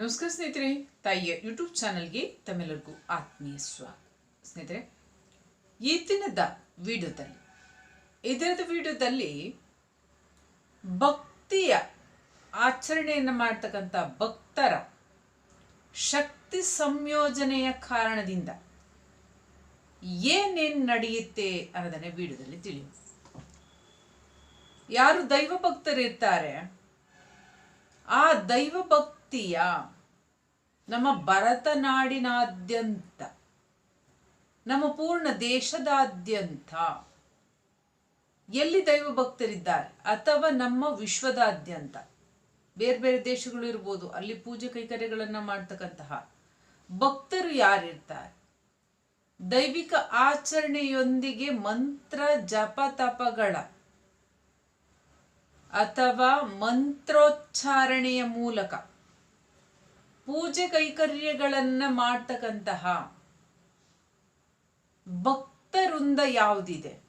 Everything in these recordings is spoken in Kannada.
ನಮಸ್ಕಾರ ಸ್ನೇಹಿತರೆ, ತಾಯಿಯ ಯೂಟ್ಯೂಬ್ ಚಾನಲ್ಗೆ ತಮ್ಮೆಲ್ಲರಿಗೂ ಆತ್ಮೀಯ ಸ್ವಾಗತ. ಸ್ನೇಹಿತರೆ, ಈ ದಿನದ ವಿಡಿಯೋದಲ್ಲಿ ಇದರದ ವಿಡಿಯೋದಲ್ಲಿ ಭಕ್ತಿಯ ಆಚರಣೆಯನ್ನು ಮಾಡ್ತಕ್ಕಂಥ ಭಕ್ತರ ಶಕ್ತಿ ಸಂಯೋಜನೆಯ ಕಾರಣದಿಂದ ಏನೇನು ನಡೆಯುತ್ತೆ ಅನ್ನೋದನ್ನೇ ವಿಡಿಯೋದಲ್ಲಿ ತಿಳಿಯುತ್ತೆ ಯಾರು ದೈವ ಭಕ್ತರಿರ್ತಾರೆ, ಆ ದೈವ ಭಕ್ತಿಯ ನಮ್ಮ ಭರತನಾಡಿನಾದ್ಯಂತ, ನಮ್ಮ ಪೂರ್ಣ ದೇಶದಾದ್ಯಂತ ಎಲ್ಲಿ ದೈವ ಭಕ್ತರಿದ್ದಾರೆ ಅಥವಾ ನಮ್ಮ ವಿಶ್ವದಾದ್ಯಂತ? ಬೇರೆ ಬೇರೆ ದೇಶಗಳು ಇರ್ಬೋದು, ಅಲ್ಲಿ ಪೂಜೆ ಕೈಕರ್ಯಗಳನ್ನು ಮಾಡ್ತಕ್ಕಂತಹ ಭಕ್ತರು ಯಾರಿರ್ತಾರೆ? ದೈವಿಕ ಆಚರಣೆಯೊಂದಿಗೆ ಮಂತ್ರ, ಜಪ, ತಪಗಳ ಅಥವಾ ಮಂತ್ರೋಚ್ಚಾರಣೆಯ ಮೂಲಕ ಪೂಜೆ ಕೈಕರ್ಯಗಳನ್ನ ಮಾಡ್ತಕ್ಕಂತಹ ಭಕ್ತರುಂದ ಯಾವುದಿದೆ?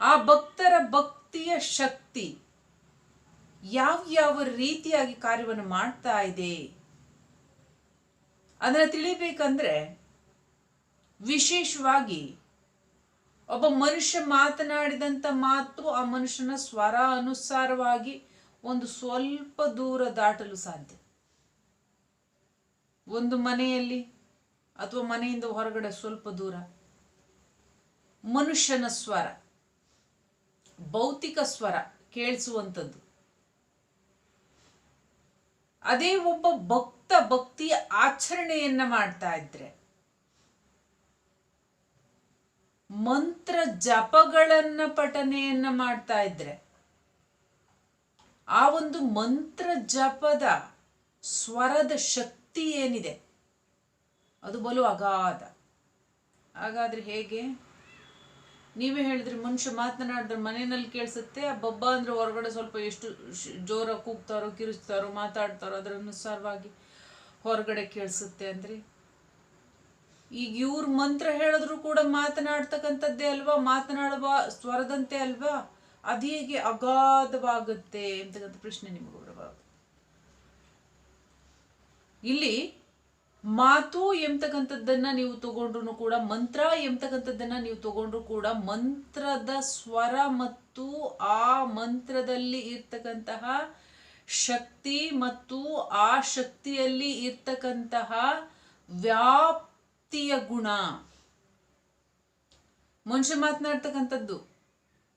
ಆ ಭಕ್ತರ ಭಕ್ತಿಯ ಶಕ್ತಿ ಯಾವ ಯಾವ ರೀತಿಯಾಗಿ ಕಾರ್ಯವನ್ನು ಮಾಡ್ತಾ ಇದೆ? ಅದನ್ನ ತಿಳಿಬೇಕಂದ್ರೆ ವಿಶೇಷವಾಗಿ ಒಬ್ಬ ಮನುಷ್ಯ ಮಾತನಾಡಿದಂಥ ಮಾತು ಆ ಮನುಷ್ಯನ ಸ್ವರ ಅನುಸಾರವಾಗಿ ಒಂದು ಸ್ವಲ್ಪ ದೂರ ದಾಟಲು ಸಾಧ್ಯ. ಒಂದು ಮನೆಯಲ್ಲಿ ಅಥವಾ ಮನೆಯಿಂದ ಹೊರಗಡೆ ಸ್ವಲ್ಪ ದೂರ. ಮನುಷ್ಯನ ಸ್ವರ, ಭೌತಿಕ ಸ್ವರ ಕೇಳಿಸುವಂಥದ್ದು. ಅದೇ ಒಬ್ಬ ಭಕ್ತ ಭಕ್ತಿಯ ಆಚರಣೆಯನ್ನ ಮಾಡ್ತಾ ಇದ್ರೆ, ಮಂತ್ರ ಜಪಗಳನ್ನ ಪಠನೆಯನ್ನ ಮಾಡ್ತಾ ಇದ್ರೆ, ಆ ಒಂದು ಮಂತ್ರ ಜಪದ ಸ್ವರದ ಶಕ್ತಿ ಏನಿದೆ ಅದು ಬಲು ಅಗಾಧ. ಹಾಗಾದ್ರೆ ಹೇಗೆ? ನೀವೇ ಹೇಳಿದ್ರಿ ಮನುಷ್ಯ ಮಾತನಾಡಿದ್ರೆ ಮನೆಯಲ್ಲಿ ಕೇಳಿಸುತ್ತೆ ಬಬ್ಬ ಅಂದ್ರೆ ಹೊರಗಡೆ ಸ್ವಲ್ಪ ಎಷ್ಟು ಶ್- ಜೋರ ಕೂಗ್ತಾರೋ ಕಿರಿಸ್ತಾರೋ ಮಾತಾಡ್ತಾರೋ, ಅದರ ಅನುಸಾರವಾಗಿ ಹೊರಗಡೆ ಕೇಳಿಸುತ್ತೆ ಅಂದ್ರೆ. ಈಗ ಇವ್ರ ಮಂತ್ರ ಹೇಳಿದ್ರು ಕೂಡ ಮಾತನಾಡ್ತಕ್ಕಂಥದ್ದೇ ಅಲ್ವಾ? ಮಾತನಾಡುವ ಸ್ವರದಂತೆ ಅಲ್ವಾ? ಅದು ಹೇಗೆ ಅಗಾಧವಾಗುತ್ತೆ ಅಂತಕ್ಕಂಥ ಪ್ರಶ್ನೆ ನಿಮಗೆ. ಇಲ್ಲಿ ಮಾತು ಎಂಬತಕ್ಕಂಥದ್ದನ್ನ ನೀವು ತಗೊಂಡ್ರು ಕೂಡ, ಮಂತ್ರ ಎಂಬತಕ್ಕಂಥದ್ದನ್ನ ನೀವು ತಗೊಂಡ್ರು ಕೂಡ, ಮಂತ್ರದ ಸ್ವರ ಮತ್ತು ಆ ಮಂತ್ರದಲ್ಲಿ ಇರ್ತಕ್ಕಂತಹ ಶಕ್ತಿ ಮತ್ತು ಆ ಶಕ್ತಿಯಲ್ಲಿ ಇರ್ತಕ್ಕಂತಹ ವ್ಯಾಪ್ತಿಯ ಗುಣ. ಮನುಷ್ಯ ಮಾತನಾಡ್ತಕ್ಕಂಥದ್ದು,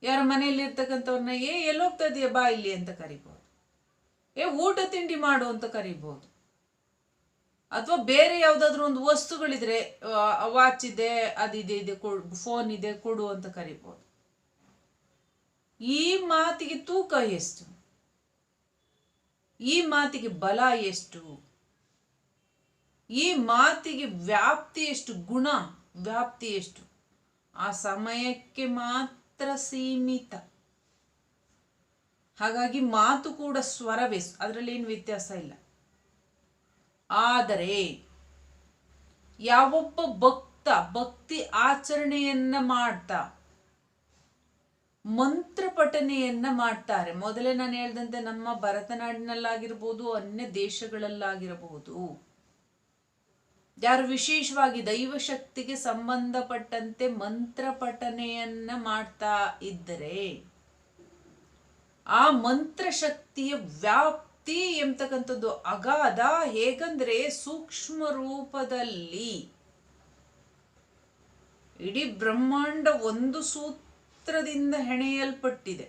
ಯಾರ ಮನೆಯಲ್ಲಿ ಇರ್ತಕ್ಕಂಥವ್ರನ್ನ, ಏ, ಎಲ್ಲೋಗ್ತಾ ಇದೆಯಾ? ಬಾ ಇಲ್ಲಿ ಅಂತ ಕರಿಬಹುದು ಏ, ಊಟ ತಿಂಡಿ ಮಾಡು ಅಂತ ಕರಿಬಹುದು ಅಥವಾ ಬೇರೆ ಯಾವುದಾದ್ರೂ ಒಂದು ವಸ್ತುಗಳಿದ್ರೆ ವಾಚ್ ಇದೆ ಅದಿದೆ ಇದೆ ಕೊಡು ಫೋನ್ ಇದೆ, ಕೊಡು ಅಂತ ಕರಿಬಹುದು ಈ ಮಾತಿಗೆ ತೂಕ ಎಷ್ಟು? ಈ ಮಾತಿಗೆ ಬಲ ಎಷ್ಟು? ಈ ಮಾತಿಗೆ ವ್ಯಾಪ್ತಿ ಎಷ್ಟು? ಗುಣ ವ್ಯಾಪ್ತಿ ಎಷ್ಟು? ಆ ಸಮಯಕ್ಕೆ ಮಾತ್ರ ಸೀಮಿತ. ಹಾಗಾಗಿ ಮಾತು ಕೂಡ ಸ್ವರವೇ ಅದರಲ್ಲಿ ಏನು ವ್ಯತ್ಯಾಸ ಇಲ್ಲ. ಆದರೆ ಯಾವೊಬ್ಬ ಭಕ್ತ ಭಕ್ತಿ ಆಚರಣೆಯನ್ನ ಮಾಡ್ತಾ ಮಂತ್ರ ಪಠನೆಯನ್ನ ಮಾಡ್ತಾರೆ. ಮೊದಲೇ ನಾನು ಹೇಳ್ದಂತೆ ನಮ್ಮ ಭರತನಾಡಿನಲ್ಲಾಗಿರ್ಬೋದು ಅನ್ಯ ದೇಶಗಳಲ್ಲಾಗಿರಬಹುದು ಯಾರು ವಿಶೇಷವಾಗಿ ದೈವ ಶಕ್ತಿಗೆ ಸಂಬಂಧಪಟ್ಟಂತೆ ಮಂತ್ರ ಪಠನೆಯನ್ನ ಮಾಡ್ತಾ ಇದ್ದರೆ, ಆ ಮಂತ್ರ ಶಕ್ತಿಯ ವ್ಯಾಪ್ತಿ ಎಂಬತಕ್ಕಂಥದ್ದು ಅಗಾಧ ಹೇಗಂದ್ರೆ ಸೂಕ್ಷ್ಮ ರೂಪದಲ್ಲಿ. ಇಡೀ ಬ್ರಹ್ಮಾಂಡ ಒಂದು ಸೂತ್ರದಿಂದ ಹೆಣೆಯಲ್ಪಟ್ಟಿದೆ.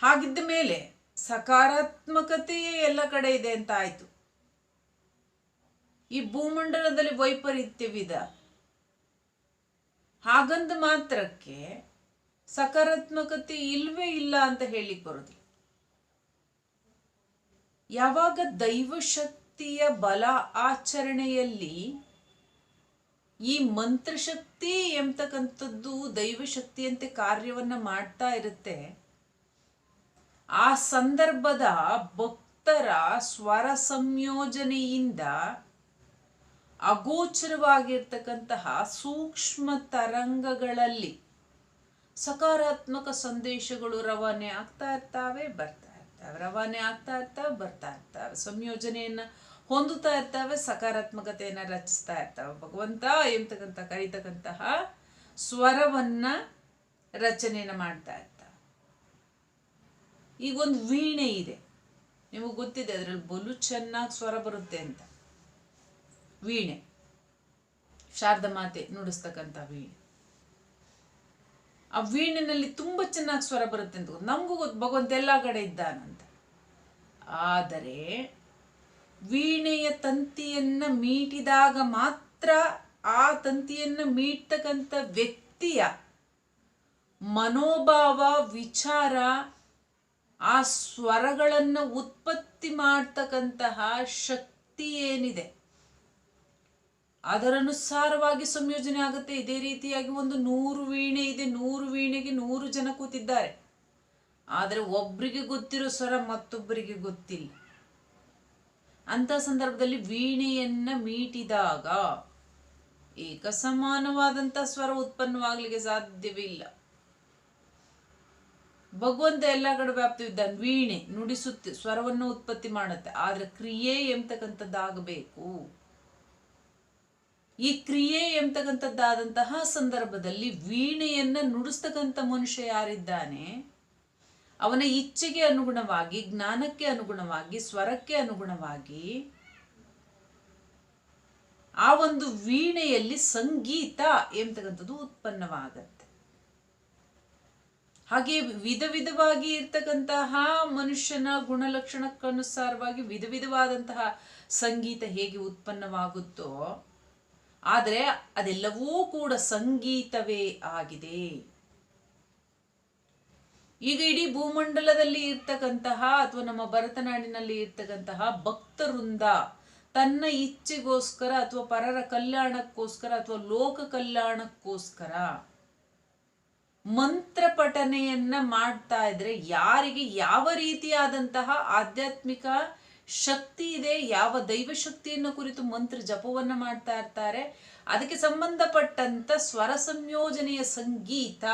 ಹಾಗಿದ್ದ ಮೇಲೆ ಸಕಾರಾತ್ಮಕತೆಯೇ ಎಲ್ಲ ಕಡೆ ಇದೆ ಅಂತ ಆಯ್ತು. ಈ ಭೂಮಂಡಲದಲ್ಲಿ ವೈಪರೀತ್ಯವಿದ ಹಾಗಂದ ಮಾತ್ರಕ್ಕೆ ಸಕಾರಾತ್ಮಕತೆ ಇಲ್ವೇ ಇಲ್ಲ ಅಂತ ಹೇಳಿಕ್ ಬರೋದಿಲ್ಲ. ಯಾವಾಗ ದೈವಶಕ್ತಿಯ ಬಲ ಆಚರಣೆಯಲ್ಲಿ ಈ ಮಂತ್ರಶಕ್ತಿ ಎಂಬತಕ್ಕಂಥದ್ದು ದೈವಶಕ್ತಿಯಂತೆ ಕಾರ್ಯವನ್ನು ಮಾಡ್ತಾ ಇರುತ್ತೆ, ಆ ಸಂದರ್ಭದ ಭಕ್ತರ ಸ್ವರ ಸಂಯೋಜನೆಯಿಂದ ಅಗೋಚರವಾಗಿರ್ತಕ್ಕಂತಹ ಸೂಕ್ಷ್ಮ ತರಂಗಗಳಲ್ಲಿ ಸಕಾರಾತ್ಮಕ ಸಂದೇಶಗಳು ರವಾನೆ ಆಗ್ತಾ ಇರ್ತಾವೆ, ಬರ್ತಾ ಇರ್ತವೆ, ರವಾನೆ ಆಗ್ತಾ ಇರ್ತವೆ, ಬರ್ತಾ ಇರ್ತವೆ. ಸಂಯೋಜನೆಯನ್ನ ಹೊಂದುತ್ತಾ ಇರ್ತಾವೆ, ಸಕಾರಾತ್ಮಕತೆಯನ್ನು ರಚಿಸ್ತಾ ಇರ್ತವೆ. ಭಗವಂತ ಎಂತಕ್ಕಂಥ, ಕರೀತಕ್ಕಂತಹ ಸ್ವರವನ್ನ ರಚನೆಯನ್ನ ಮಾಡ್ತಾ ಇರ್ತವೆ ಈಗ ಒಂದು ವೀಣೆ ಇದೆ. ನಿಮಗೆ ಗೊತ್ತಿದೆ, ಅದರಲ್ಲಿ ಬಲು ಚೆನ್ನಾಗಿ ಸ್ವರ ಬರುತ್ತೆ ಅಂತ. ವೀಣೆ. ಶಾರದ ಮಾತೆ ನುಡಿಸ್ತಕ್ಕಂಥ ವೀಣೆ. ಆ ವೀಣೆನಲ್ಲಿ ತುಂಬ ಚೆನ್ನಾಗಿ ಸ್ವರ ಬರುತ್ತೆ ಅಂತ ನಮಗೂ ಗೊತ್ತು, ಭಗವಂತ ಎಲ್ಲ ಕಡೆ ಇದ್ದಾನಂತ. ಆದರೆ ವೀಣೆಯ ತಂತಿಯನ್ನು ಮೀಟಿದಾಗ ಮಾತ್ರ ಆ ತಂತಿಯನ್ನು ಮೀಟ್ತಕ್ಕಂಥ ವ್ಯಕ್ತಿಯ ಮನೋಭಾವ, ವಿಚಾರ, ಆ ಸ್ವರಗಳನ್ನು ಉತ್ಪತ್ತಿ ಮಾಡ್ತಕ್ಕಂತಹ ಶಕ್ತಿ ಏನಿದೆ? ಅದರನುಸಾರವಾಗಿ ಸಂಯೋಜನೆ ಆಗುತ್ತೆ. ಇದೇ ರೀತಿಯಾಗಿ ಒಂದು ನೂರು ವೀಣೆ ಇದೆ. ನೂರು ವೀಣೆಗೆ ನೂರು ಜನ ಕೂತಿದ್ದಾರೆ. ಆದರೆ ಒಬ್ಬರಿಗೆ ಗೊತ್ತಿರೋ ಸ್ವರ ಮತ್ತೊಬ್ಬರಿಗೆ ಗೊತ್ತಿಲ್ಲ. ಅಂತ ಸಂದರ್ಭದಲ್ಲಿ ವೀಣೆಯನ್ನ ಮೀಟಿದಾಗ ಏಕ ಸಮಾನವಾದಂಥ ಸ್ವರ ಉತ್ಪನ್ನವಾಗಲಿಕ್ಕೆ ಸಾಧ್ಯವಿಲ್ಲ. ಭಗವಂತ ಎಲ್ಲ ಕಡೆ ವ್ಯಾಪ್ತಿ ಇದ್ದಾನೆ. ವೀಣೆ ನುಡಿಸುತ್ತೆ, ಸ್ವರವನ್ನು ಉತ್ಪತ್ತಿ ಮಾಡುತ್ತೆ. ಆದ್ರೆ ಕ್ರಿಯೆ ಎಂಬತಕ್ಕಂಥದ್ದಾಗಬೇಕು ಈ ಕ್ರಿಯೆ ಎಂಬತಕ್ಕಂಥದ್ದಾದಂತಹ ಸಂದರ್ಭದಲ್ಲಿ ವೀಣೆಯನ್ನ ನುಡಿಸ್ತಕ್ಕಂಥ ಮನುಷ್ಯ ಯಾರಿದ್ದಾನೆ? ಅವನ ಇಚ್ಛೆಗೆ ಅನುಗುಣವಾಗಿ, ಜ್ಞಾನಕ್ಕೆ ಅನುಗುಣವಾಗಿ, ಸ್ವರಕ್ಕೆ ಅನುಗುಣವಾಗಿ ಆ ಒಂದು ವೀಣೆಯಲ್ಲಿ ಸಂಗೀತ ಎಂತಕ್ಕಂಥದ್ದು ಉತ್ಪನ್ನವಾಗತ್ತೆ. ಹಾಗೆ ವಿಧ ವಿಧವಾಗಿ ಇರ್ತಕ್ಕಂತಹ ಮನುಷ್ಯನ ಗುಣಲಕ್ಷಣಕ್ಕನುಸಾರವಾಗಿ ವಿಧ ವಿಧವಾದಂತಹ ಸಂಗೀತ ಹೇಗೆ ಉತ್ಪನ್ನವಾಗುತ್ತೋ, ಆದರೆ ಅದೆಲ್ಲವೂ ಕೂಡ ಸಂಗೀತವೇ ಆಗಿದೆ. ಈಗ ಇಡೀ ಭೂಮಂಡಲದಲ್ಲಿ ಇರ್ತಕ್ಕಂತಹ ಅಥವಾ ನಮ್ಮ ಭರತನಾಡಿನಲ್ಲಿ ಇರ್ತಕ್ಕಂತಹ ಭಕ್ತವೃಂದ ತನ್ನ ಇಚ್ಛೆಗೋಸ್ಕರ ಅಥವಾ ಪರರ ಕಲ್ಯಾಣಕ್ಕೋಸ್ಕರ ಅಥವಾ ಲೋಕ ಕಲ್ಯಾಣಕ್ಕೋಸ್ಕರ ಮಂತ್ರ ಪಠನೆಯನ್ನ ಮಾಡ್ತಾ ಇದ್ರೆ ಯಾರಿಗೆ ಯಾವ ರೀತಿಯಾದಂತಹ ಆಧ್ಯಾತ್ಮಿಕ ಶಕ್ತಿ ಇದೆ, ಯಾವ ದೈವ ಶಕ್ತಿಯನ್ನು ಕುರಿತು ಮಂತ್ರ ಜಪವನ್ನ ಮಾಡ್ತಾ ಇರ್ತಾರೆ. ಅದಕ್ಕೆ ಸಂಬಂಧಪಟ್ಟಂತ ಸ್ವರ ಸಂಯೋಜನೆಯ ಸಂಗೀತ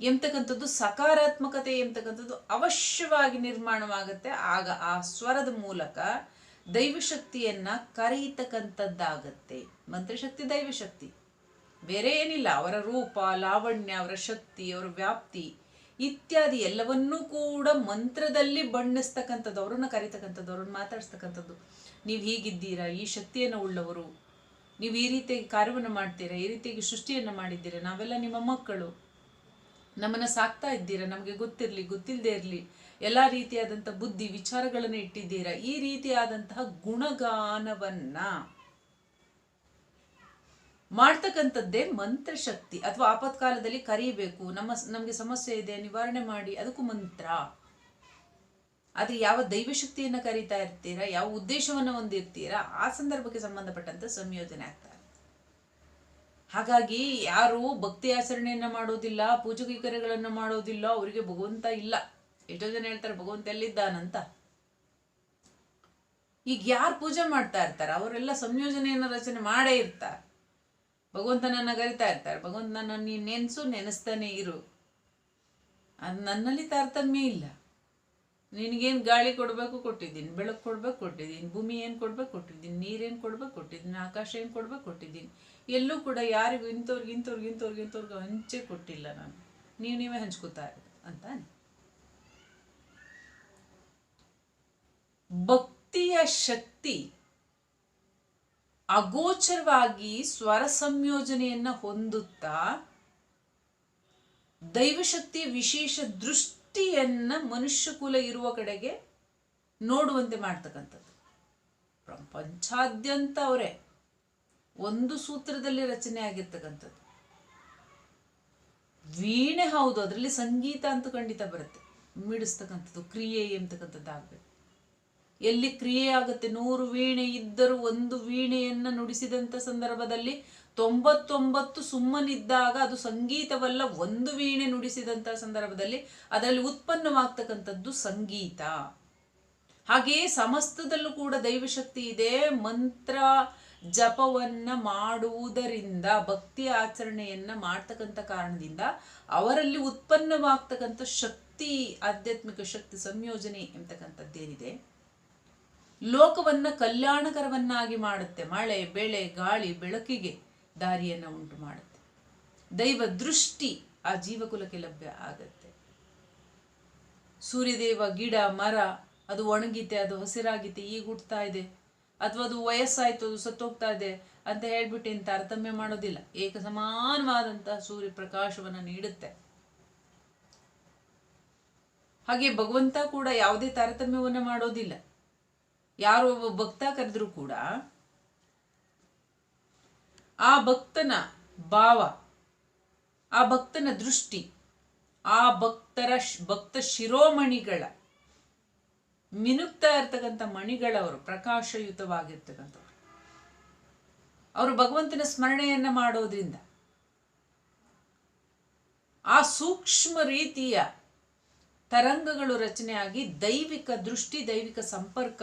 ಎಂತಕ್ಕಂಥದ್ದು ಸಕಾರಾತ್ಮಕತೆ ಎಂತಕ್ಕಂಥದ್ದು ಅವಶ್ಯವಾಗಿ ನಿರ್ಮಾಣವಾಗುತ್ತೆ. ಆಗ ಆ ಸ್ವರದ ಮೂಲಕ ದೈವಶಕ್ತಿಯನ್ನ ಕರೆಯತಕ್ಕಂಥದ್ದಾಗತ್ತೆ ಮಂತ್ರಶಕ್ತಿ, ದೈವಶಕ್ತಿ. ಬೇರೆ ಏನಿಲ್ಲ. ಅವರ ರೂಪ, ಲಾವಣ್ಯ, ಅವರ ಶಕ್ತಿ, ಅವರ ವ್ಯಾಪ್ತಿ ಇತ್ಯಾದಿ ಎಲ್ಲವನ್ನೂ ಕೂಡ ಮಂತ್ರದಲ್ಲಿ ಬಣ್ಣಿಸ್ತಕ್ಕಂಥದ್ದು ಅವರನ್ನು ಕರೀತಕ್ಕಂಥದ್ದು ಅವ್ರನ್ನ ಮಾತಾಡಿಸ್ತಕ್ಕಂಥದ್ದು. ನೀವು ಹೀಗಿದ್ದೀರಾ? ಈ ಶಕ್ತಿಯನ್ನು ಉಳ್ಳವರು. ನೀವು ಈ ರೀತಿಯಾಗಿ ಕಾರ್ಯವನ್ನು ಮಾಡ್ತೀರಾ? ಈ ರೀತಿಯಾಗಿ ಸೃಷ್ಟಿಯನ್ನು ಮಾಡಿದ್ದೀರಾ? ನಾವೆಲ್ಲ ನಿಮ್ಮ ಮಕ್ಕಳು. ನಮ್ಮನ್ನು ಸಾಕ್ತಾ ಇದ್ದೀರಾ? ನಮಗೆ ಗೊತ್ತಿರಲಿ ಗೊತ್ತಿಲ್ಲದೆ ಇರಲಿ. ಎಲ್ಲ ರೀತಿಯಾದಂಥ ಬುದ್ಧಿ, ವಿಚಾರಗಳನ್ನು ಇಟ್ಟಿದ್ದೀರಾ? ಈ ರೀತಿಯಾದಂತಹ ಗುಣಗಾನವನ್ನ ಮಾಡ್ತಕ್ಕಂಥದ್ದೇ ಮಂತ್ರಶಕ್ತಿ. ಅಥವಾ ಆಪತ್ಕಾಲದಲ್ಲಿ ಕರೀಬೇಕು. ನಮ್ಮ ನಮಗೆ ಸಮಸ್ಯೆ ಇದೆ, ನಿವಾರಣೆ ಮಾಡಿ, ಅದಕ್ಕೂ ಮಂತ್ರ. ಆದರೆ ಯಾವ ದೈವಶಕ್ತಿಯನ್ನು ಕರೀತಾ ಇರ್ತೀರಾ? ಯಾವ ಉದ್ದೇಶವನ್ನು ಹೊಂದಿರ್ತೀರಾ? ಆ ಸಂದರ್ಭಕ್ಕೆ ಸಂಬಂಧಪಟ್ಟಂತ ಸಂಯೋಜನೆ ಆಗ್ತಾರೆ ಹಾಗಾಗಿ ಯಾರು ಭಕ್ತಿ ಆಚರಣೆಯನ್ನು ಮಾಡೋದಿಲ್ಲ ಪೂಜೆ ಕೈಕರ್ಯಗಳನ್ನು ಮಾಡೋದಿಲ್ಲ, ಅವರಿಗೆ ಭಗವಂತ ಇಲ್ಲ. ಎಷ್ಟೋ ಜನ ಹೇಳ್ತಾರೆ, ಭಗವಂತ ಎಲ್ಲಿದ್ದಾನಂತ? ಈಗ ಯಾರು ಪೂಜೆ ಮಾಡ್ತಾ ಇರ್ತಾರೆ? ಅವರೆಲ್ಲ ಸಂಯೋಜನೆಯನ್ನು ರಚನೆ ಮಾಡೇ ಇರ್ತಾರೆ. ಭಗವಂತನನ್ನ ಕರಿತಾ ಇರ್ತಾರೆ. ಭಗವಂತನನ್ನ ನೀನು ನೆನೆಸು, ನೆನೆಸ್ತಾನೆ ಇರು. ಅದು ನನ್ನಲ್ಲಿ ತಾರತಮ್ಯ ಇಲ್ಲ. ನಿನಗೇನು ಗಾಳಿ ಕೊಡಬೇಕು ಕೊಟ್ಟಿದ್ದೀನಿ, ಬೆಳಕು ಕೊಡ್ಬೇಕು ಕೊಟ್ಟಿದ್ದೀನಿ, ಭೂಮಿ ಏನು ಕೊಡ್ಬೇಕು ಕೊಟ್ಟಿದ್ದೀನಿ ನೀರೇನು ಕೊಡ್ಬೇಕು ಕೊಟ್ಟಿದ್ದೀನಿ, ಆಕಾಶ ಏನು ಕೊಡ್ಬೇಕು ಕೊಟ್ಟಿದ್ದೀನಿ, ಎಲ್ಲೂ ಕೂಡ ಯಾರಿಗೂ ಇಂಥವ್ರಿಗೆ ಇಂಥವ್ರಿಗೆ ಇಂಥವ್ರಿಗೆ ಇಂಥವ್ರಿಗೆ ಹಂಚೆ ಕೊಟ್ಟಿಲ್ಲ ನಾನು. ನೀವು ನೀವೇ ಹಂಚ್ಕೋತಾ ಅಂತ ಭಕ್ತಿಯ ಶಕ್ತಿ ಅಗೋಚರವಾಗಿ ಸ್ವರ ಸಂಯೋಜನೆಯನ್ನ ಹೊಂದುತ್ತಾ ದೈವಶಕ್ತಿಯ ವಿಶೇಷ ದೃಷ್ಟಿಯನ್ನ ಮನುಷ್ಯ ಕುಲ ಇರುವ ಕಡೆಗೆ ನೋಡುವಂತೆ ಮಾಡ್ತಕ್ಕಂಥದ್ದು. ಪ್ರಪಂಚಾದ್ಯಂತ ಅವರೇ. ಒಂದು ಸೂತ್ರದಲ್ಲಿ ರಚನೆ ಆಗಿರ್ತಕ್ಕಂಥದ್ದು. ವೀಣೆ ಹೌದು, ಅದರಲ್ಲಿ ಸಂಗೀತ ಅಂತೂ ಖಂಡಿತ ಬರುತ್ತೆ. ಮಿಡಿಸ್ತಕ್ಕಂಥದ್ದು, ಕ್ರಿಯೆ ಎಂತಕ್ಕಂಥದ್ದು ಆಗ್ಬೇಕು ಎಲ್ಲಿ ಕ್ರಿಯೆ ಆಗುತ್ತೆ, ನೂರು ವೀಣೆ ಇದ್ದರೂ ಒಂದು ವೀಣೆಯನ್ನ ನುಡಿಸಿದಂಥ ಸಂದರ್ಭದಲ್ಲಿ ತೊಂಬತ್ತೊಂಬತ್ತು ಸುಮ್ಮನಿದ್ದಾಗ ಅದು ಸಂಗೀತವಲ್ಲ, ಒಂದು ವೀಣೆ ನುಡಿಸಿದಂತಹ ಸಂದರ್ಭದಲ್ಲಿ ಅದರಲ್ಲಿ ಉತ್ಪನ್ನವಾಗ್ತಕ್ಕಂಥದ್ದು ಸಂಗೀತ. ಹಾಗೆಯೇ ಸಮಸ್ತದಲ್ಲೂ ಕೂಡ ದೈವಶಕ್ತಿ ಇದೆ. ಮಂತ್ರ ಜಪವನ್ನ ಮಾಡುವುದರಿಂದ, ಭಕ್ತಿ ಆಚರಣೆಯನ್ನ ಮಾಡ್ತಕ್ಕಂಥ ಕಾರಣದಿಂದ ಅವರಲ್ಲಿ ಉತ್ಪನ್ನವಾಗ್ತಕ್ಕಂಥ ಶಕ್ತಿ, ಆಧ್ಯಾತ್ಮಿಕ ಶಕ್ತಿ ಸಂಯೋಜನೆ ಎಂತಕ್ಕಂಥದ್ದೇನಿದೆ ಲೋಕವನ್ನ ಕಲ್ಯಾಣಕರವನ್ನಾಗಿ ಮಾಡುತ್ತೆ. ಮಳೆ, ಬೆಳೆ, ಗಾಳಿ, ಬೆಳಕಿಗೆ. ದಾರಿಯನ್ನು ಉಂಟು ಮಾಡುತ್ತೆ. ದೈವ ದೃಷ್ಟಿ ಆ ಜೀವಕುಲಕ್ಕೆ ಲಭ್ಯ ಆಗತ್ತೆ. ಸೂರ್ಯದೇವ, ಗಿಡ, ಮರ, ಅದು ಒಣಗಿತೆ ಅದು ಹಸಿರಾಗಿತ್ತೆ ಈಗ ಹುಟ್ತಾ ಇದೆ. ಅಥವಾ ಅದು ವಯಸ್ಸಾಯ್ತು, ಅದು ಸತ್ತೋಗ್ತಾ ಇದೆ ಅಂತ ಹೇಳ್ಬಿಟ್ಟು ಏನು ತಾರತಮ್ಯ ಮಾಡೋದಿಲ್ಲ. ಏಕ ಸಮಾನವಾದಂತಹ ಸೂರ್ಯ ಪ್ರಕಾಶವನ್ನು ನೀಡುತ್ತೆ. ಹಾಗೆ ಭಗವಂತ ಕೂಡ ಯಾವುದೇ ತಾರತಮ್ಯವನ್ನು ಮಾಡೋದಿಲ್ಲ. ಯಾರು ಒಬ್ಬ ಭಕ್ತ ಕರೆದ್ರೂ ಕೂಡ ಆ ಭಕ್ತನ ಭಾವ, ಆ ಭಕ್ತನ ದೃಷ್ಟಿ, ಆ ಭಕ್ತರ ಭಕ್ತ ಶಿರೋಮಣಿಗಳ, ಮಿನುಕ್ತಾ ಇರ್ತಕ್ಕಂಥ ಮಣಿಗಳವರು ಪ್ರಕಾಶಯುತವಾಗಿರ್ತಕ್ಕಂಥವ್ರು. ಅವರು ಭಗವಂತನ ಸ್ಮರಣೆಯನ್ನ ಮಾಡೋದ್ರಿಂದ ಆ ಸೂಕ್ಷ್ಮ ರೀತಿಯ ತರಂಗಗಳು ರಚನೆಯಾಗಿ ದೈವಿಕ ದೃಷ್ಟಿ, ದೈವಿಕ ಸಂಪರ್ಕ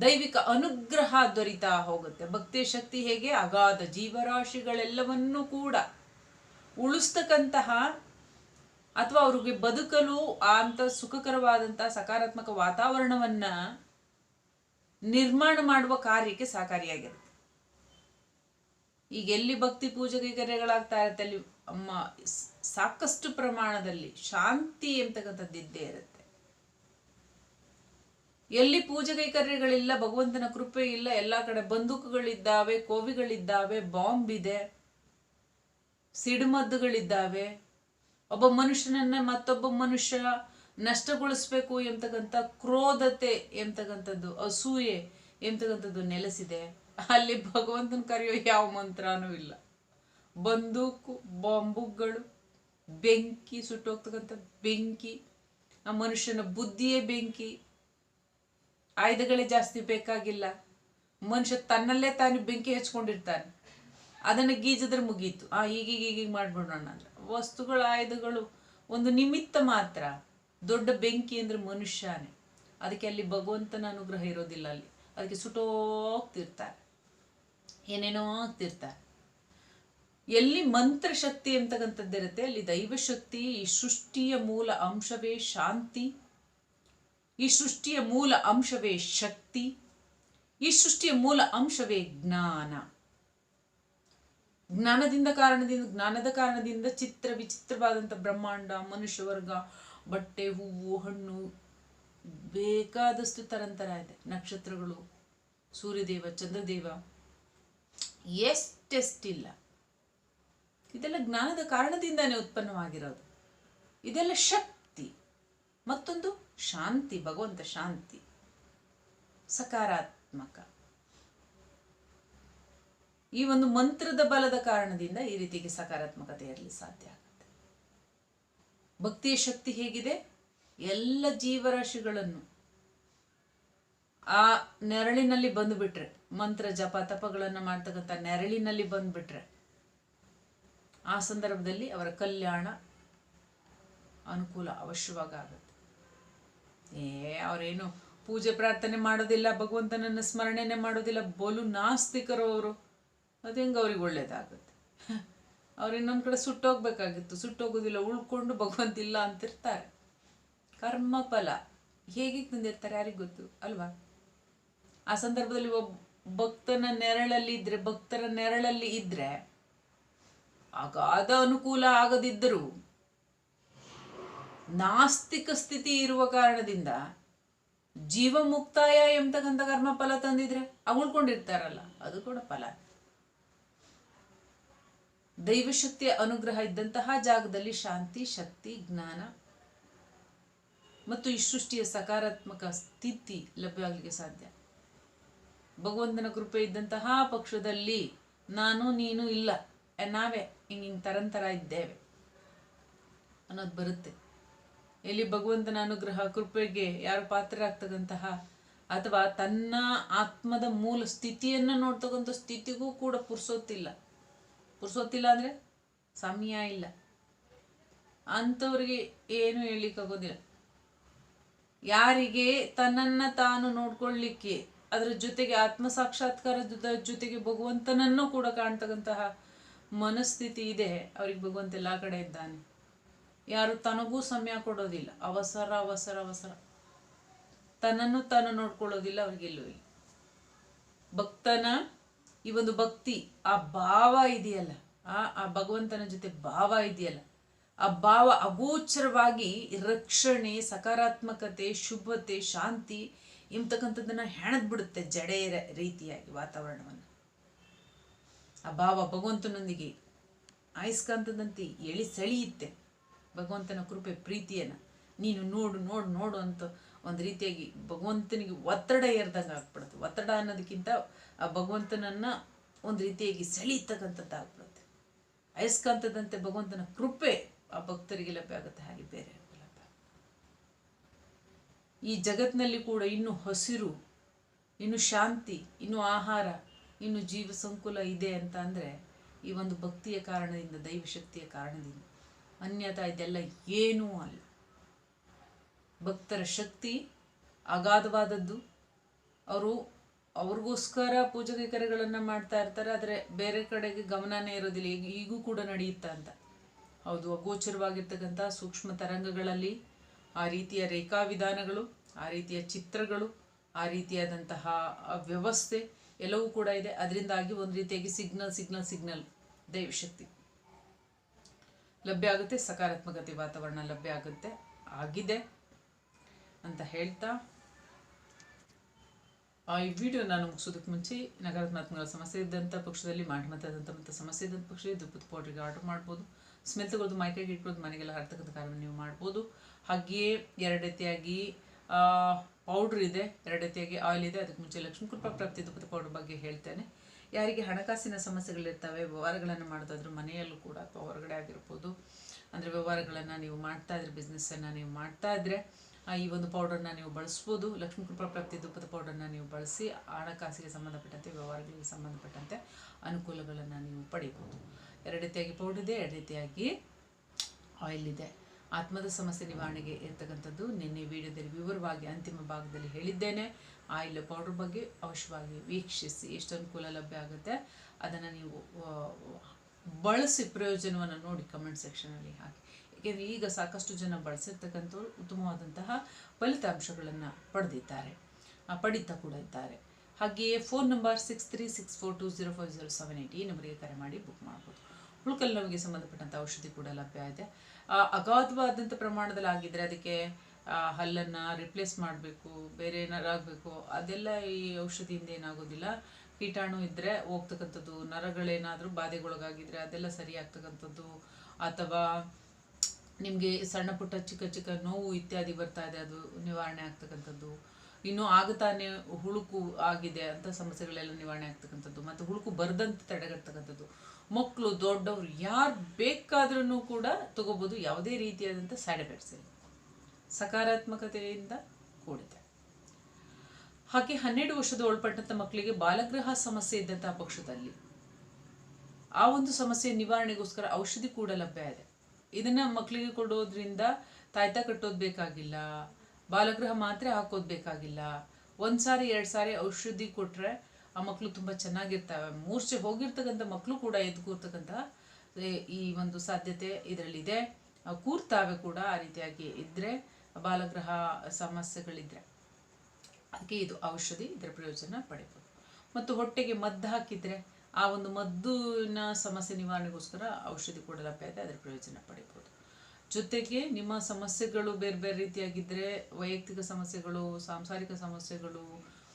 ದೈವಿಕ ಅನುಗ್ರಹ ದೊರೀತಾ ಹೋಗುತ್ತೆ. ಭಕ್ತಿ ಶಕ್ತಿ ಹೇಗೆ? ಅಗಾಧ ಜೀವರಾಶಿಗಳೆಲ್ಲವನ್ನೂ ಕೂಡ ಉಳಿಸ್ತಕ್ಕಂತಹ ಅಥವಾ ಅವ್ರಿಗೆ ಬದುಕಲು ಅಂತ ಸುಖಕರವಾದಂತಹ ಸಕಾರಾತ್ಮಕ ವಾತಾವರಣವನ್ನ ನಿರ್ಮಾಣ ಮಾಡುವ ಕಾರ್ಯಕ್ಕೆ ಸಹಕಾರಿಯಾಗಿರುತ್ತೆ. ಈಗ ಎಲ್ಲಿ ಭಕ್ತಿ ಪೂಜೆ ಇರುತ್ತೆ ಅಲ್ಲಿ ಅಮ್ಮ ಸಾಕಷ್ಟು ಪ್ರಮಾಣದಲ್ಲಿ ಶಾಂತಿ ಎಂತಕ್ಕಂಥದ್ದು ಇದ್ದೇ ಇರುತ್ತೆ. ಎಲ್ಲಿ ಪೂಜೆ ಕೈಕರ್ಯಗಳಿಲ್ಲ ಭಗವಂತನ ಕೃಪೆ ಇಲ್ಲ, ಎಲ್ಲ ಕಡೆ ಬಂದೂಕುಗಳಿದ್ದಾವೆ, ಕೋವಿಗಳಿದ್ದಾವೆ, ಬಾಂಬ್ ಇದೆ ಸಿಡಿಮದ್ದುಗಳಿದ್ದಾವೆ ಒಬ್ಬ ಮನುಷ್ಯನನ್ನ ಮತ್ತೊಬ್ಬ ಮನುಷ್ಯ ನಷ್ಟಗೊಳಿಸ್ಬೇಕು ಎಂತಕ್ಕಂಥ ಕ್ರೋಧತೆ ಎಂತಕ್ಕಂಥದ್ದು, ಅಸೂಯೆ ಎಂತಕ್ಕಂಥದ್ದು ನೆಲೆಸಿದೆ. ಅಲ್ಲಿ ಭಗವಂತನ ಕರೆಯೋ ಯಾವ ಮಂತ್ರನೂ ಇಲ್ಲ. ಬಂದೂಕು, ಬಾಂಬುಗಳು, ಬೆಂಕಿ, ಸುಟ್ಟೋಗ್ತಕ್ಕಂಥ ಬೆಂಕಿ, ಆ ಮನುಷ್ಯನ ಬುದ್ಧಿಯೇ ಬೆಂಕಿ. ಆಯುಧಗಳೇ ಜಾಸ್ತಿ ಬೇಕಾಗಿಲ್ಲ. ಮನುಷ್ಯ ತನ್ನಲ್ಲೇ ತಾನು ಬೆಂಕಿ ಹಚ್ಕೊಂಡಿರ್ತಾನೆ. ಅದನ್ನು ಗೀಜಿದ್ರೆ ಮುಗೀತು. ಆ ಈಗೀಗ ಈಗೀಗ ಮಾಡ್ಬಿಡೋಣ ಅಂದ್ರೆ ವಸ್ತುಗಳ, ಆಯುಧಗಳು ಒಂದು ನಿಮಿತ್ತ ಮಾತ್ರ ದೊಡ್ಡ ಬೆಂಕಿ ಅಂದ್ರೆ ಮನುಷ್ಯನೇ. ಅದಕ್ಕೆ ಅಲ್ಲಿ ಭಗವಂತನ ಅನುಗ್ರಹ ಇರೋದಿಲ್ಲ ಅಲ್ಲಿ. ಅದಕ್ಕೆ ಸುಟ್ಟೋಗ್ತಿರ್ತಾರೆ. ಏನೇನೋ ಆಗ್ತಿರ್ತಾರೆ. ಎಲ್ಲಿ ಮಂತ್ರ ಶಕ್ತಿ ಅಂತಕ್ಕಂಥದ್ದಿರುತ್ತೆ, ಅಲ್ಲಿ ದೈವಶಕ್ತಿ, ಈ ಸೃಷ್ಟಿಯ ಮೂಲ ಅಂಶವೇ ಶಾಂತಿ. ಈ ಸೃಷ್ಟಿಯ ಮೂಲ ಅಂಶವೇ ಶಕ್ತಿ, ಈ ಸೃಷ್ಟಿಯ ಮೂಲ ಅಂಶವೇ ಜ್ಞಾನ. ಜ್ಞಾನದಿಂದ ಕಾರಣದಿಂದ, ಜ್ಞಾನದ ಕಾರಣದಿಂದ ಚಿತ್ರ ವಿಚಿತ್ರವಾದಂಥ ಬ್ರಹ್ಮಾಂಡ ಮನುಷ್ಯ ವರ್ಗ ಬಟ್ಟೆ, ಹೂವು, ಹಣ್ಣು, ಬೇಕಾದಷ್ಟು ತರಂತರ ಇದೆ. ನಕ್ಷತ್ರಗಳು, ಸೂರ್ಯದೇವ, ಚಂದ್ರದೇವ, ಎಷ್ಟೆಷ್ಟಿಲ್ಲ. ಇದೆಲ್ಲ ಜ್ಞಾನದ ಕಾರಣದಿಂದಾನೇ ಉತ್ಪನ್ನವಾಗಿರೋದು. ಇದೆಲ್ಲ ಶಕ್ತಿ ಮತ್ತೊಂದು ಶಾಂತಿ, ಭಗವಂತ ಶಾಂತಿ, ಸಕಾರಾತ್ಮಕ. ಈ ಒಂದು ಮಂತ್ರದ ಬಲದ ಕಾರಣದಿಂದ ಈ ರೀತಿಗೆ ಸಕಾರಾತ್ಮಕತೆ ಇರಲಿ ಸಾಧ್ಯ ಆಗುತ್ತೆ. ಭಕ್ತಿಯ ಶಕ್ತಿ ಹೇಗಿದೆ? ಎಲ್ಲ ಜೀವರಾಶಿಗಳನ್ನು ಆ ನೆರಳಿನಲ್ಲಿ ಬಂದುಬಿಟ್ರೆ, ಮಂತ್ರ, ಜಪ, ತಪಗಳನ್ನು ಮಾಡ್ತಕ್ಕಂಥ ನೆರಳಿನಲ್ಲಿ ಬಂದುಬಿಟ್ರೆ, ಆ ಸಂದರ್ಭದಲ್ಲಿ ಅವರ ಕಲ್ಯಾಣ ಅನುಕೂಲ ಅವಶ್ಯವಾಗಿ ಏ, ಅವರೇನು ಪೂಜೆ ಪ್ರಾರ್ಥನೆ ಮಾಡೋದಿಲ್ಲ, ಭಗವಂತನನ್ನು ಸ್ಮರಣೆನೇ ಮಾಡೋದಿಲ್ಲ, ಬಲು ನಾಸ್ತಿಕರು ಅವರು. ಅದು ಹೆಂಗೆ ಅವ್ರಿಗೆ ಒಳ್ಳೇದಾಗುತ್ತೆ? ಅವ್ರು ಇನ್ನೊಂದು ಕಡೆ ಸುಟ್ಟೋಗ್ಬೇಕಾಗಿತ್ತು, ಸುಟ್ಟೋಗೋದಿಲ್ಲ, ಉಳ್ಕೊಂಡು ಭಗವಂತ ಇಲ್ಲ ಅಂತಿರ್ತಾರೆ. ಕರ್ಮಫಲ. ಹೇಗೆ ತಂದಿರ್ತಾರೆ ಯಾರಿಗೆ ಗೊತ್ತು? ಅಲ್ವಾ? ಆ ಸಂದರ್ಭದಲ್ಲಿ ಒಬ್ಬ ಭಕ್ತನ ನೆರಳಲ್ಲಿ ಇದ್ರೆ, ಭಕ್ತರ ನೆರಳಲ್ಲಿ ಇದ್ರೆ ಆಗಾದ ಅನುಕೂಲ ಆಗದಿದ್ದರೂ ನಾಸ್ತಿಕ ಸ್ಥಿತಿ ಇರುವ ಕಾರಣದಿಂದ ಜೀವ ಮುಕ್ತಾಯ ಎಂತಕ್ಕಂಥ ಕರ್ಮ ಫಲ ತಂದಿದ್ರೆ ಉಳ್ಕೊಂಡಿರ್ತಾರಲ್ಲ ಅದು ಕೂಡ ಫಲ. ದೈವಶಕ್ತಿಯ ಅನುಗ್ರಹ ಇದ್ದಂತಹ ಜಾಗದಲ್ಲಿ ಶಾಂತಿ, ಶಕ್ತಿ, ಜ್ಞಾನ ಮತ್ತು ಈ ಸೃಷ್ಟಿಯ ಸಕಾರಾತ್ಮಕ ಸ್ಥಿತಿ ಲಭ್ಯವಾಗಲಿಕ್ಕೆ ಸಾಧ್ಯ. ಭಗವಂತನ ಕೃಪೆ ಇದ್ದಂತಹ ಪಕ್ಷದಲ್ಲಿ ನಾನು, ನೀನು ಇಲ್ಲ, ನಾವೇ ಹಿಂಗಿಂಗ್ ಹಿಂಗೆ ತರಂತರ ಇದ್ದೇವೆ ಅನ್ನೋದು ಬರುತ್ತೆ. ಎಲ್ಲಿ ಭಗವಂತನ ಅನುಗ್ರಹ, ಕೃಪೆಗೆ ಯಾರು ಪಾತ್ರರಾಗ್ತಕ್ಕಂತಹ ಅಥವಾ ತನ್ನ ಆತ್ಮದ ಮೂಲ ಸ್ಥಿತಿಯನ್ನು ನೋಡ್ತಕ್ಕಂಥ ಸ್ಥಿತಿಗೂ ಕೂಡ ಪುರ್ಸೋತಿಲ್ಲ ಪುರ್ಸೋತಿಲ್ಲ ಅಂದರೆ ಸಮಯ ಇಲ್ಲ. ಅಂಥವ್ರಿಗೆ ಏನು ಹೇಳಲಿಕ್ಕಾಗೋದಿಲ್ಲ ಯಾರಿಗೆ ತನ್ನನ್ನ ತಾನು ನೋಡ್ಕೊಳ್ಳಿಕ್ಕೆ, ಅದರ ಜೊತೆಗೆ ಆತ್ಮ ಸಾಕ್ಷಾತ್ಕಾರದ ಜೊತೆಗೆ ಭಗವಂತನನ್ನು ಕೂಡ ಕಾಣ್ತಕ್ಕಂತಹ ಮನಸ್ಥಿತಿ ಇದೆ. ಅವ್ರಿಗೆ ಭಗವಂತ ಎಲ್ಲ ಕಡೆ ಇದ್ದಾನೆ. ಯಾರು ತನಗೂ ಸಮಯ ಕೊಡೋದಿಲ್ಲ. ಅವಸರ ಅವಸರ ಅವಸರ. ತನ್ನನ್ನು ತಾನು ನೋಡ್ಕೊಳ್ಳೋದಿಲ್ಲ, ಅವ್ರಿಗೆಲ್ಲೂ ಭಕ್ತನ, ಈ ಒಂದು ಭಕ್ತಿ, ಆ ಭಾವ ಇದೆಯಲ್ಲ. ಆ ಆ ಭಗವಂತನ ಜೊತೆ ಭಾವ ಇದೆಯಲ್ಲ. ಆ ಭಾವ ಅಗೋಚರವಾಗಿ ರಕ್ಷಣೆ, ಸಕಾರಾತ್ಮಕತೆ, ಶುಭತೆ, ಶಾಂತಿ ಎಂಬತಕ್ಕಂಥದ್ದನ್ನ ಹೆಣದ್ ಬಿಡುತ್ತೆ ಜಡೆಯ ರೀತಿಯಾಗಿ ವಾತಾವರಣವನ್ನು. ಆ ಭಾವ ಭಗವಂತನೊಂದಿಗೆ ಆಯಸ್ಕಾಂತದಂತೆ ಎಳಿ ಸೆಳೆಯುತ್ತೆ. ಭಗವಂತನ ಕೃಪೆ ಪ್ರೀತಿಯನ್ನು ನೀನು ನೋಡು ನೋಡು ನೋಡು ಅಂತ ಒಂದು ರೀತಿಯಾಗಿ ಭಗವಂತನಿಗೆ ಒತ್ತಡ ಏರ್ದಂಗೆ ಆಗ್ಬಿಡುತ್ತೆ. ಒತ್ತಡ ಅನ್ನೋದಕ್ಕಿಂತ ಆ ಭಗವಂತನನ್ನು ಒಂದು ರೀತಿಯಾಗಿ ಸೆಳೀತಕ್ಕಂಥದ್ದು ಆಗ್ಬಿಡುತ್ತೆ. ಅಯಸ್ಕಾಂತದಂತೆ ಭಗವಂತನ ಕೃಪೆ ಆ ಭಕ್ತರಿಗೆ ಲಭ್ಯ ಆಗುತ್ತೆ, ಹಾಗೆ ಬೇರೆ ಲಭ್ಯ. ಈ ಜಗತ್ತಿನಲ್ಲಿ ಕೂಡ ಇನ್ನು ಹಸಿರು, ಇನ್ನು ಶಾಂತಿ, ಇನ್ನು ಆಹಾರ, ಇನ್ನು ಜೀವ ಸಂಕುಲ ಇದೆ ಅಂತ ಅಂದರೆ ಈ ಒಂದು ಭಕ್ತಿಯ ಕಾರಣದಿಂದ, ದೈವಶಕ್ತಿಯ ಕಾರಣದಿಂದ. ಅನ್ಯತಾ ಇದೆಲ್ಲ ಏನೂ ಅಲ್ಲ. ಭಕ್ತರ ಶಕ್ತಿ ಅಗಾಧವಾದದ್ದು. ಅವರು ಅವ್ರಿಗೋಸ್ಕರ ಪೂಜೆ ಕೈಕರ್ಯಗಳನ್ನು ಮಾಡ್ತಾ ಇರ್ತಾರೆ, ಆದರೆ ಬೇರೆ ಕಡೆಗೆ ಗಮನನೇ ಇರೋದಿಲ್ಲ. ಈಗ ಈಗೂ ಕೂಡ ನಡೆಯುತ್ತಾ ಅಂತ. ಹೌದು, ಅಗೋಚರವಾಗಿರ್ತಕ್ಕಂಥ ಸೂಕ್ಷ್ಮ ತರಂಗಗಳಲ್ಲಿ ಆ ರೀತಿಯ ರೇಖಾ ವಿಧಾನಗಳು ಆ ರೀತಿಯ ಚಿತ್ರಗಳು, ಆ ರೀತಿಯಾದಂತಹ ವ್ಯವಸ್ಥೆ ಎಲ್ಲವೂ ಕೂಡ ಇದೆ. ಅದರಿಂದಾಗಿ ಒಂದು ರೀತಿಯಾಗಿ ಸಿಗ್ನಲ್ ಸಿಗ್ನಲ್ ಸಿಗ್ನಲ್ ದೈವಶಕ್ತಿ. ಲಭ್ಯ ಆಗುತ್ತೆ, ಸಕಾರಾತ್ಮಕತೆ ವಾತಾವರಣ ಲಭ್ಯ ಆಗುತ್ತೆ, ಆಗಿದೆ ಅಂತ ಹೇಳ್ತಾ. ಈ ವಿಡಿಯೋ ನಾನು ಮುಗಿಸೋದಕ್ಕೆ ಮುಂಚೆ ನಕಾರಾತ್ಮಕಗಳ ಸಮಸ್ಯೆ ಇದ್ದಂಥ ಪಕ್ಷದಲ್ಲಿ ಮಾಟಮತದಂಥ ಮತ್ತು ಸಮಸ್ಯೆ ಇದ್ದಂಥ ಪಕ್ಷದಲ್ಲಿ ದುಪ್ಪದ ಪೌಡ್ರಿಗೆ ಆರ್ಡರ್ ಮಾಡ್ಬೋದು. ಸ್ಮೆಲ್ ತಗೊಳ್ಳೋದು ಮೈಕೈಗೆ ಇಟ್ಕೊಳ್ಳೋದು, ಮನೆಗೆಲ್ಲ ಹರ್ತಕ್ಕಂಥ ಕಾರ್ಯವನ್ನು ನೀವು ಮಾಡ್ಬೋದು. ಹಾಗೆಯೇ ಎರಡು ರೀತಿಯಾಗಿ ಪೌಡ್ರ್ ಇದೆ, ಎರಡು ರೀತಿಯಾಗಿ ಆಯಿಲ್ ಇದೆ, ಅದಕ್ಕೆ ಮುಂಚೆ ಲಕ್ಷ್ಮೀ ಕೃಪಾ ಪ್ರಾಪ್ತಿ ದುಪ್ಪದ ಪೌಡ್ರ್ ಬಗ್ಗೆ ಹೇಳ್ತೇನೆ. ಯಾರಿಗೆ ಹಣಕಾಸಿನ ಸಮಸ್ಯೆಗಳಿರ್ತವೆ ವ್ಯವಹಾರಗಳನ್ನು ಮಾಡೋದಾದ್ರೂ ಮನೆಯಲ್ಲೂ ಕೂಡ ಅಥವಾ ಹೊರಗಡೆ ಆಗಿರ್ಬೋದು, ಅಂದರೆ ವ್ಯವಹಾರಗಳನ್ನು ನೀವು ಮಾಡ್ತಾ ಇದ್ರೆ ಬಿಸ್ನೆಸ್ಸನ್ನು ನೀವು ಮಾಡ್ತಾ ಇದ್ರೆ ಈ ಒಂದು ಪೌಡರ್ನ ನೀವು ಬಳಸ್ಬೋದು ಲಕ್ಷ್ಮೀ ಕೃಪಾ ಪ್ರಾಪ್ತಿ ಧೂಪದ ಪೌಡರ್ನ ನೀವು ಬಳಸಿ ಹಣಕಾಸಿಗೆ ಸಂಬಂಧಪಟ್ಟಂತೆ, ವ್ಯವಹಾರಗಳಿಗೆ ಸಂಬಂಧಪಟ್ಟಂತೆ ಅನುಕೂಲಗಳನ್ನು ನೀವು ಪಡಿಬೋದು. ಎರಡು ರೀತಿಯಾಗಿ ಪೌಡರ್ ಇದೆ, ಎರಡು ರೀತಿಯಾಗಿ ಆಯಿಲ್ ಇದೆ. ಆತ್ಮದ ಸಮಸ್ಯೆ ನಿವಾರಣೆಗೆ ಇರ್ತಕ್ಕಂಥದ್ದು ನಿನ್ನೆ ವಿಡಿಯೋದಲ್ಲಿ ವಿವರವಾಗಿ ಅಂತಿಮ ಭಾಗದಲ್ಲಿ ಹೇಳಿದ್ದೇನೆ. ಆಯಿಲ್ ಪೌಡರ್ ಬಗ್ಗೆ ಅವಶ್ಯವಾಗಿ ವೀಕ್ಷಿಸಿ ಎಷ್ಟು ಅನುಕೂಲ ಲಭ್ಯ ಆಗುತ್ತೆ ಅದನ್ನು ನೀವು ಬಳಸಿ ಪ್ರಯೋಜನವನ್ನು ನೋಡಿ ಕಮೆಂಟ್ ಸೆಕ್ಷನಲ್ಲಿ ಹಾಕಿ. ಏಕೆಂದರೆ ಈಗ ಸಾಕಷ್ಟು ಜನ ಬಳಸಿರ್ತಕ್ಕಂಥವ್ರು ಉತ್ತಮವಾದಂತಹ ಫಲಿತಾಂಶಗಳನ್ನು ಪಡೆದಿದ್ದಾರೆ ಪಡೀತಾ ಕೂಡ ಇದ್ದಾರೆ. ಹಾಗೆಯೇ phone number six three six four two zero five zero seven eight ಈ ನಂಬರಿಗೆ ಕರೆ ಮಾಡಿ ಬುಕ್ ಮಾಡ್ಬೋದು. ಹುಳುಕಲ್ ನೋವಿಗೆ ಸಂಬಂಧಪಟ್ಟಂಥ ಔಷಧಿ ಕೂಡ ಲಭ್ಯ ಇದೆ ಅಗಾಧವಾದಂಥ ಪ್ರಮಾಣದಲ್ಲಿ ಆಗಿದ್ದರೆ ಅದಕ್ಕೆ ಹಲ್ಲನ್ನು ರಿಪ್ಲೇಸ್ ಮಾಡಬೇಕು, ಬೇರೆ ಆಗಬೇಕು, ಅದೆಲ್ಲ ಈ ಔಷಧಿಯಿಂದ ಏನಾಗೋದಿಲ್ಲ. ಕೀಟಾಣು ಇದ್ದರೆ ಹೋಗ್ತಕ್ಕಂಥದ್ದು, ನರಗಳೇನಾದರೂ ಬಾಧೆಗೊಳಗಾಗಿದ್ರೆ ಅದೆಲ್ಲ ಸರಿ ಆಗ್ತಕ್ಕಂಥದ್ದು ಅಥವಾ ನಿಮಗೆ ಸಣ್ಣ ಪುಟ್ಟ ಚಿಕ್ಕ ಚಿಕ್ಕ ನೋವು ಇತ್ಯಾದಿ ಬರ್ತಾ ಇದೆ, ಅದು ನಿವಾರಣೆ ಆಗ್ತಕ್ಕಂಥದ್ದು. ಇನ್ನು ಆಗತಾನೆ ಹುಳುಕು ಆಗಿದೆ ಅಂತ ಸಮಸ್ಯೆಗಳೆಲ್ಲ ನಿವಾರಣೆ ಆಗ್ತಕ್ಕಂಥದ್ದು, ಮತ್ತು ಹುಳುಕು ಬರದಂತೆ ತಡೆಗಟ್ಟತಕ್ಕಂಥದ್ದು ಮಕ್ಕಳು ದೊಡ್ಡವರು ಯಾರು ಬೇಕಾದ್ರೂ ಕೂಡ ತಗೋಬೋದು ಯಾವುದೇ ರೀತಿಯಾದಂಥ ಸೈಡ್ ಎಫೆಕ್ಟ್ಸ್ ಇಲ್ಲ. ಸಕಾರಾತ್ಮಕತೆಯಿಂದ ಕೂಡಿದೆ. ಹಾಗೆ ಹನ್ನೆರಡು ವರ್ಷದ ಒಳಪಟ್ಟಂಥ ಮಕ್ಕಳಿಗೆ ಬಾಲಗ್ರಹ ಸಮಸ್ಯೆ ಇದ್ದಂತಹ ಪಕ್ಷದಲ್ಲಿ ಆ ಒಂದು ಸಮಸ್ಯೆ ನಿವಾರಣೆಗೋಸ್ಕರ ಔಷಧಿ ಕೂಡ ಲಭ್ಯ ಇದೆ. ಇದನ್ನ ಮಕ್ಕಳಿಗೆ ಕೊಡೋದ್ರಿಂದ ತಾಯ್ತ ಕಟ್ಟೋದು ಬೇಕಾಗಿಲ್ಲ ಬಾಲಗೃಹ ಮಾತ್ರೆ ಹಾಕೋದು ಬೇಕಾಗಿಲ್ಲ. ಒಂದು ಸಾರಿ, ಎರಡು ಸಾರಿ ಔಷಧಿ ಕೊಟ್ಟರೆ ಆ ಮಕ್ಕಳು ತುಂಬ ಚೆನ್ನಾಗಿರ್ತವೆ ಮೂರ್ಛೆ ಹೋಗಿರ್ತಕ್ಕಂಥ ಮಕ್ಕಳು ಕೂಡ ಎದ್ದು ಕೂರ್ತಕ್ಕಂಥ ಈ ಒಂದು ಸಾಧ್ಯತೆ ಇದರಲ್ಲಿದೆ. ಕೂರ್ತಾವೆ ಕೂಡ ಆ ರೀತಿಯಾಗಿ ಇದ್ದರೆ ಬಾಲಗ್ರಹ ಸಮಸ್ಯೆಗಳಿದ್ರೆ. ಅದಕ್ಕೆ ಇದು ಔಷಧಿ, ಇದರ ಪ್ರಯೋಜನ ಪಡಿಬೋದು. ಮತ್ತು ಹೊಟ್ಟೆಗೆ ಮದ್ದು ಹಾಕಿದರೆ, ಆ ಒಂದು ಮದ್ದಿನ ಸಮಸ್ಯೆ ನಿವಾರಣೆಗೋಸ್ಕರ ಔಷಧಿ ಕೂಡ ಲಭ್ಯ ಇದೆ, ಅದರ ಪ್ರಯೋಜನ ಪಡಿಬೋದು. ಜೊತೆಗೆ ನಿಮ್ಮ ಸಮಸ್ಯೆಗಳು ಬೇರೆ ಬೇರೆ ರೀತಿಯಾಗಿದ್ದರೆ ವೈಯಕ್ತಿಕ ಸಮಸ್ಯೆಗಳು, ಸಾಂಸಾರಿಕ ಸಮಸ್ಯೆಗಳು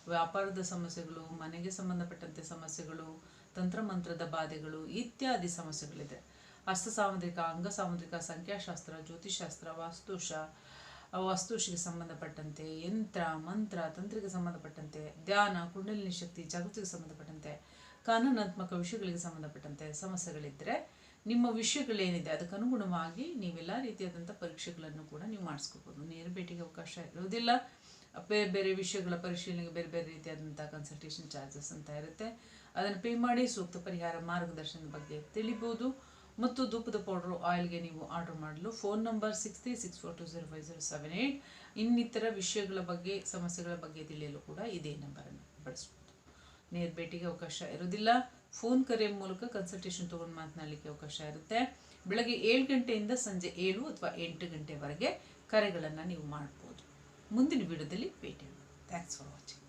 ವ್ಯಾಪಾರದ ಸಮಸ್ಯೆಗಳು, ಮನೆಗೆ ಸಂಬಂಧಪಟ್ಟಂತೆ ಸಮಸ್ಯೆಗಳು, ತಂತ್ರಮಂತ್ರದ ಬಾಧೆಗಳು ಇತ್ಯಾದಿ ಸಮಸ್ಯೆಗಳಿದೆ. ಹಸ್ತ ಸಾಮುದ್ರಿಕ ಅಂಗ ಸಾಮುದ್ರಿಕ ಸಂಖ್ಯಾಶಾಸ್ತ್ರ ಜ್ಯೋತಿಷಾಸ್ತ್ರ ವಾಸ್ತುಶ, ವಾಸ್ತುಶಿಗೆ ಸಂಬಂಧಪಟ್ಟಂತೆ, ಯಂತ್ರ, ಮಂತ್ರ, ತಂತ್ರಿಗೆ ಸಂಬಂಧಪಟ್ಟಂತೆ, ಧ್ಯಾನ, ಕುಂಡಲಿನಿ ಶಕ್ತಿ, ಜಾಗೃತಿಗೆ ಸಂಬಂಧಪಟ್ಟಂತೆ, ಕಾನೂನಾತ್ಮಕ ವಿಷಯಗಳಿಗೆ ಸಂಬಂಧಪಟ್ಟಂತೆ ಸಮಸ್ಯೆಗಳಿದ್ದರೆ ನಿಮ್ಮ ವಿಷಯಗಳೇನಿದೆ ಅದಕ್ಕೆ ಅನುಗುಣವಾಗಿ ನೀವೆಲ್ಲ ರೀತಿಯಾದಂಥ ಪರೀಕ್ಷೆಗಳನ್ನು ಕೂಡ ನೀವು ಮಾಡಿಸ್ಕೋಬೋದು. ನೇರ ಭೇಟಿಗೆ ಅವಕಾಶ ಇರೋದಿಲ್ಲ ಬೇರೆ ಬೇರೆ ವಿಷಯಗಳ ಪರಿಶೀಲನೆಗೆ ಬೇರೆ ಬೇರೆ ರೀತಿಯಾದಂಥ ಕನ್ಸಲ್ಟೇಷನ್ ಚಾರ್ಜಸ್ ಅಂತ ಇರುತ್ತೆ. ಅದನ್ನು ಪೇ ಮಾಡಿ ಸೂಕ್ತ ಪರಿಹಾರ ಮಾರ್ಗದರ್ಶನದ ಬಗ್ಗೆ ತಿಳಿಬೋದು. ಮತ್ತು ಧೂಪದ ಪೌಡ್ರು ಆಯಿಲ್ಗೆ ನೀವು ಆರ್ಡರ್ ಮಾಡಲು phone number six three six four two zero five zero seven eight ಇನ್ನಿತರ ವಿಷಯಗಳ ಬಗ್ಗೆ, ಸಮಸ್ಯೆಗಳ ಬಗ್ಗೆ ತಿಳಿಯಲು ಕೂಡ ಇದೇ ನಂಬರನ್ನು ಬಳಸ್ಬೋದು. ನೇರ ಭೇಟಿಗೆ ಅವಕಾಶ ಇರೋದಿಲ್ಲ ಫೋನ್ ಕರೆ ಮೂಲಕ ಕನ್ಸಲ್ಟೇಷನ್ ತೊಗೊಂಡು ಮಾತನಾಡಲಿಕ್ಕೆ ಅವಕಾಶ ಇರುತ್ತೆ. ಬೆಳಗ್ಗೆ ಏಳು ಗಂಟೆಯಿಂದ ಸಂಜೆ ಏಳು ಅಥವಾ ಎಂಟು ಗಂಟೆವರೆಗೆ ಕರೆಗಳನ್ನು ನೀವು ಮಾಡ್ಬೋದು ಮುಂದಿನ ವಿಡಿಯೋದಲ್ಲಿ ಭೇಟಿ ಥ್ಯಾಂಕ್ಸ್ ಫಾರ್ ವಾಚಿಂಗ್